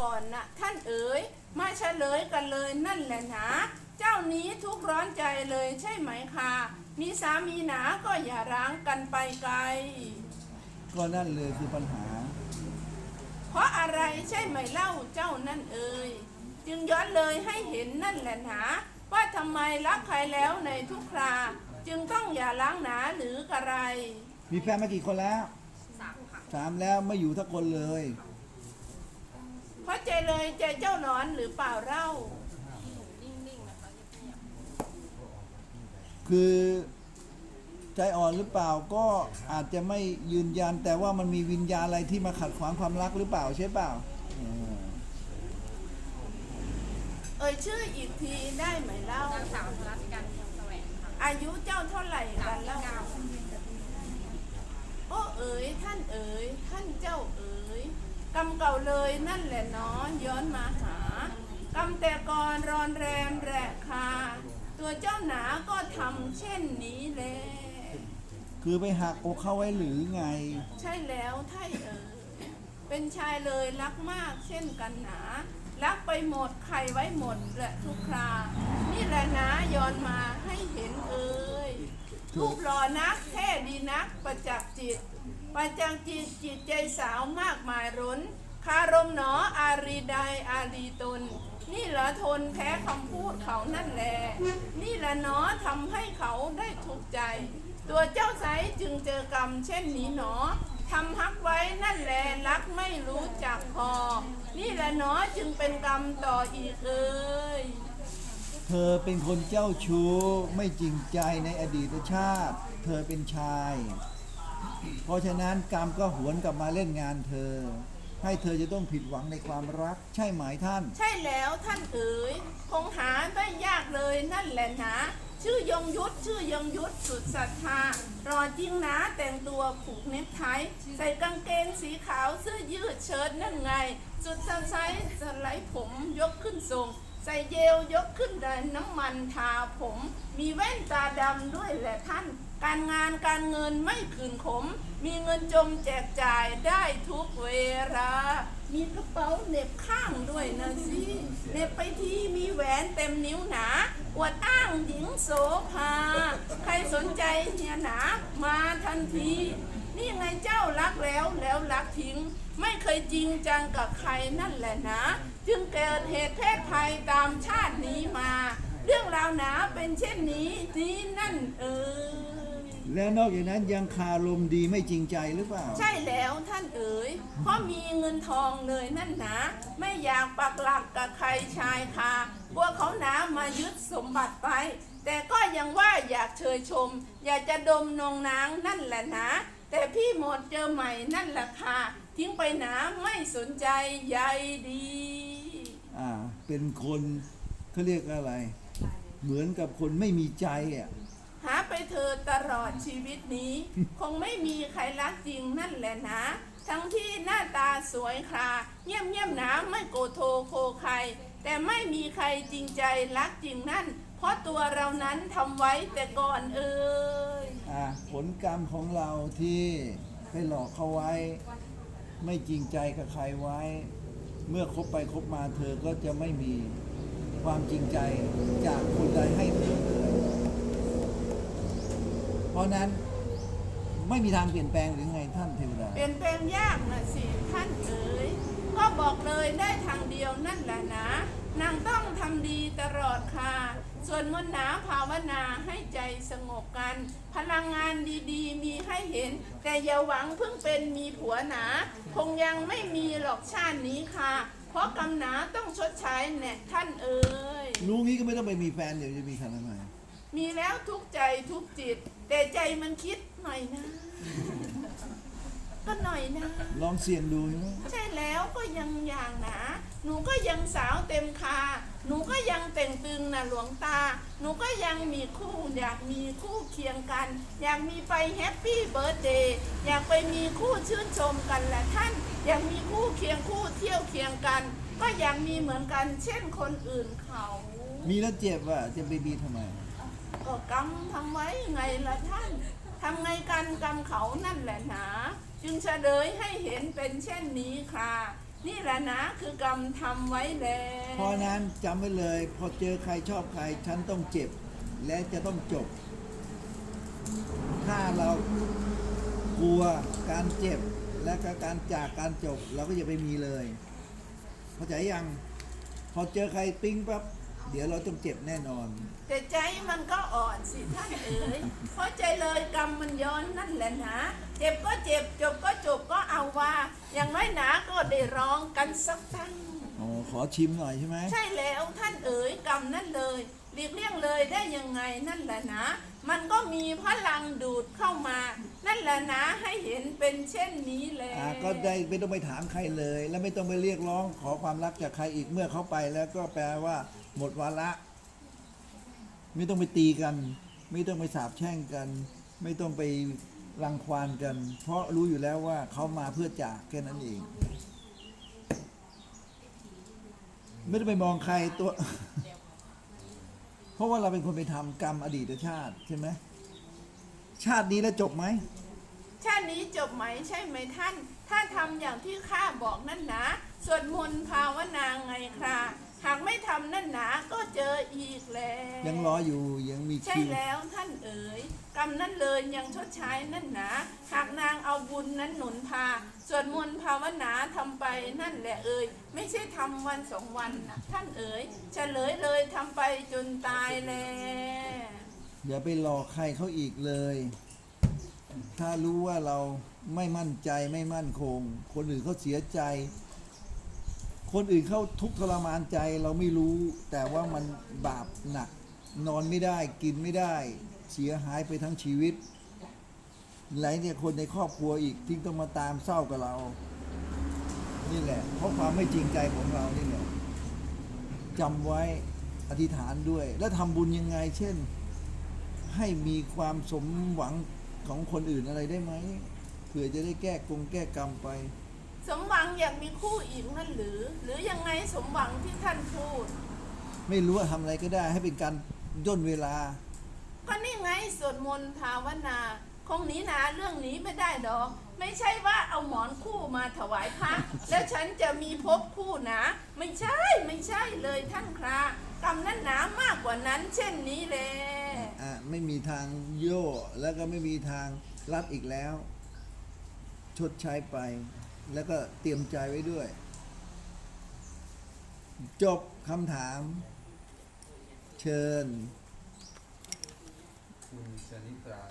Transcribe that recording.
ก่อนนะท่านเอ๋ยมาเฉลยกันเลยนั่นแหละหนะเจ้านี้ทุกข์ร้อนใจเลยใช่ไหมคะมีสามีหนาก็อย่าร้างกันไปไกล ก็นั่นเลยคือปัญหา เพราะอะไรใช่ไหมเล่าเจ้านั่นเอ่ยจึงย้อนเลยให้เห็นนั่นแหละหนาว่าทำไมรักใครแล้วในทุกครา จึงต้องอย่าล้างหนาหรือกระไร มีแฟนมากี่คนแล้วสามค่ะสามแล้วไม่อยู่ทักคนเลย เพราะใจเลยใจเจ้าหนอนหรือเปล่าเล่านิ่งๆนะคะเงียบคือใจอ่อนหรือเปล่าก็อาจจะไม่ยืนยัน แต่ว่ามันมีวิญญาณอะไรที่มาขัดขวางความรักหรือเปล่าใช่เปล่าเออเอ่ยชื่ออีกทีได้ไหมเล่าๆนางสาวธรัตน์กันเพียงแสวงค่ะอายุเจ้าเท่าไหร่สากัมนสิบเล่าเก้าโอ้เอ๋ยท่านเอ๋ยท่านเจ้าเอ๋ย กรรมเก่าเลยนั่นแหละเน้อย้อนมาหากรรมแต่ก่อนรอนแรมแรกคาตัวเจ้าหนาก็ทำเช่นนี้แหละคือไปหักอกเขาไว้หรือไง ใช่แล้วไท่เอ๋ยเป็นชายเลยรักมากเช่นกันหนารักไปหมดใครไว้หมดและทุกครา นี่แหละนะย้อนมาให้เห็นเอ๋ยรูปหล่อนักแท้ดีนักประจักษ์จิต ประจักษ์จิตจิตใจสาวมากมายร้น คารมหนออารีใดอารีตน นี่เหรอทนแพ้คำพูดเขานั่นแหละนี่แหละหนอทำให้เขาได้ถูกใจ ตัวเจ้าไสจึงเจอกรรมเช่นนี้หนอทำฮักไว้นั่นแหละรักไม่รู้จักพอ นี่แหละหนอจึงเป็นกรรมต่ออีกเอ่ยเธอเป็นคนเจ้าชู้ไม่จริงใจในอดีตชาติ เธอเป็นชาย เพราะฉะนั้นกรรมก็หวนกลับมาเล่นงานเธอ ให้เธอจะต้องผิดหวังในความรัก ใช่ไหมท่าน ใช่แล้วท่านเอ๋ยคงหาไม่ยากเลยนั่นแหละนะชื่อยงยุทธชื่อยงยุทธสุดศรัทธารอจริงนะแต่งตัวผูกเน็กไทใส่กางเกงสีขาวเสื้อยืดเชิ้ตนั่นไง สุดสะไซสไลด์ผมยกขึ้นทรงใส่เยลยกขึ้นได้น้ำมันทาผม มีแว่นตาดำด้วยแหละท่าน การงานการเงินไม่คืนขม มีเงินจมแจกจ่ายได้ทุกเวลา มีกระเป๋าเน็บข้างด้วยนะสิเน็บไปที่มีแหวนเต็มนิ้วหนาอวดอ้างหญิงโสภา ใครสนใจเฮียหนามาทันที นี่ไงเจ้ารักแล้วแล้วรักทิ้ง ไม่เคยจริงจังกับใครนั่นแหละนะ จึงเกิดเหตุเพศภัยตามชาตินี้มา เรื่องราวหนาเป็นเช่นนี้นี้นั่นเออ แล้วนอกจากนั้นยังคารมดีไม่จริงใจหรือเปล่า ใช่แล้วท่านเอ๋ย เพราะมีเงินทองเลยนั่นหนาไม่อยากปักหลักกับใครชายคากลัวเขาหนามายึดสมบัติไป แต่ก็ยังว่าอยากเชยชม อยากจะดมนองนางนั่นแหละนะ แต่พี่หมดเจอใหม่นั่นแหละค่ะ ทิ้งไปหนาไม่สนใจใยดี อ่า เป็นคนเขาเรียกอะไร เหมือนกับคนไม่มีใจอะ หาไปเธอตลอดชีวิตนี้ คงไม่มีใครรักจริงนั่นแหละนะ ทั้งที่หน้าตาสวยคราเงียบเงียบๆหนาไม่โกโทโคใคร แต่ไม่มีใครจริงใจรักจริงนั่น เพราะตัวเรานั้นทำไว้แต่ก่อนเอ่ยอ่าผลกรรมของเราที่ไปหลอกเขาไว้ ไม่จริงใจกับใครไว้ เมื่อคบไปคบมาเธอก็จะไม่มีความจริงใจจากคนใดให้เธอเลย เพราะนั้นไม่มีทางเปลี่ยนแปลงหรือไงท่านเทวดา เปลี่ยนแปลงยากนะสิท่านเอ๋ยก็บอกเลยได้ทางเดียวนั่นแหละนะนางต้องทำดีตลอดค่ะ ส่วนมนต์หนาภาวนาให้ใจสงบกัน พลังงานดีๆ มีให้เห็น แต่อย่าหวังเพิ่งเป็นมีผัวหนา คงยังไม่มีหรอกชาตินี้ค่ะ เพราะกำหนาต้องชดใช้แน่ท่านเอ๋ยรู้งี้ก็ไม่ต้องไปมีแฟนเดี๋ยวจะมีใครทำไมมีแล้วทุกใจทุกจิต แต่ใจมันคิดหน่อยนะ ก็หน่อยนะ ลองเสี่ยงดูใช่ไหมใช่แล้วก็ยังอย่างหนาหนูก็ยังสาวเต็มคา หนูก็ยังแต่งตึงนะหลวงตา หนูก็ยังมีคู่ อยากมีคู่เคียงกัน อยากมีไปแฮปปี้เบิร์ดเดย์ อยากไปมีคู่ชื่นชมกันแหละท่าน อยากมีคู่เคียงคู่เที่ยวเคียงกัน ก็อยากมีเหมือนกัน เช่นคนอื่นเขา มีแล้วเจ็บอะจะไปมีทำไม ก็กรรมทำไว้ไงล่ะท่านทำไงกันกรรมเขานั่นแหละหนา จึงเฉลยให้เห็นเป็นเช่นนี้ค่ะ นี่แหละนะคือกรรมทำไว้แล้วเพราะนั้นจำไว้เลย พอเจอใครชอบใครฉันต้องเจ็บ และจะต้องจบ ถ้าเรากลัวการเจ็บและก็การจากการจบเราก็อย่าไปมีเลย เข้าใจยัง พอเจอใครปิ๊งปั๊บ เดี๋ยวเราต้องเจ็บแน่นอน แต่ใจมันก็อ่อนสิท่านเอ๋ยเพราะใจเลยกรรมมันย้อนนั่นแหละนะเจ็บก็เจ็บจบก็จบก็เอาว่า อย่างน้อยหนาก็ได้ร้องกันสักตั้งอ๋อขอชิมหน่อยใช่ไหมใช่แล้วท่านเอ๋ยกรรมนั่นเลยหลีกเลี่ยงเลยได้ยังไงนั่นแหละนะ มันก็มีพลังดูดเข้ามา นั่นแหละนะให้เห็นเป็นเช่นนี้แหละอ่าก็ได้ไม่ต้องไปถามใครเลย แล้วไม่ต้องไปเรียกร้องขอความรักจากใครอีกเมื่อเขาไปแล้วก็แปลว่า หมดวาระ ไม่ต้องไปตีกัน ไม่ต้องไปสาบแช่งกัน ไม่ต้องไปรังควานกัน เพราะรู้อยู่แล้วว่าเขามาเพื่อจากแค่นั้นเอง ไม่ต้องไปมองใครตัว เพราะว่าเราเป็นคนไปทำกรรมอดีตชาติใช่ไหมชาตินี้แล้วจบไหมชาตินี้จบไหมใช่ไหมท่าน ถ้าทำอย่างที่ข้าบอกนั่นนะสวดมนต์ภาวนาไงค่ะ หากไม่ทำนั่นนะก็เจออีกแล้วยังรออยู่ยังมีใช่คิวแล้วท่านเอ๋ยกรรมนั่นเลยยังชดใช้นั่นนะหากนางเอาบุญนั้นหนุนพาสวดมนต์ภาวนาทำไปนั่นแหละเอ๋ยไม่ใช่ทำวันสองวันนะท่านเอ๋ยเฉลยเลยทำไปจนตายแลอย่าไปหลอกใครเขาอีกเลย ถ้ารู้ว่าเราไม่มั่นใจไม่มั่นคง คนอื่นเขาเสียใจ คนอื่นเขาทุกข์ทรมานใจเราไม่รู้ แต่ว่ามันบาปหนัก นอนไม่ได้กินไม่ได้ เสียหายไปทั้งชีวิตหลายเนี่ยคนในครอบครัวอีกที่ต้องมาตามเศร้ากับเรา นี่แหละ เพราะความไม่จริงใจของเรานี่แหละจำไว้อธิษฐานด้วย แล้วทำบุญยังไง เช่น ให้มีความสมหวังของคนอื่นอะไรได้ไหมเผื่อจะได้แก้กงแก้กรรมไป สมหวังอยากมีคู่อีกนั่นหรือ หรือยังไงสมหวังที่ท่านพูด ไม่รู้ว่าทำอะไรก็ได้ให้เป็นการย่นเวลา ก็นี่ไงสวดมนต์ภาวนา คงหนีหนาเรื่องนี้ไม่ได้ดอก ไม่ใช่ว่าเอาหมอนคู่มาถวายพระ แล้วฉันจะมีภพคู่หนาไม่ใช่ไม่ใช่เลยท่านครากรรมนั้นหนามากกว่านั้น เช่นนี้แหละอะไม่มีทางโย่แล้วก็ไม่มีทางรัดอีกแล้ว ชดใช้ไป แล้วก็เตรียมใจไว้ด้วย จบคำถาม เชิญ คุณชนิตรา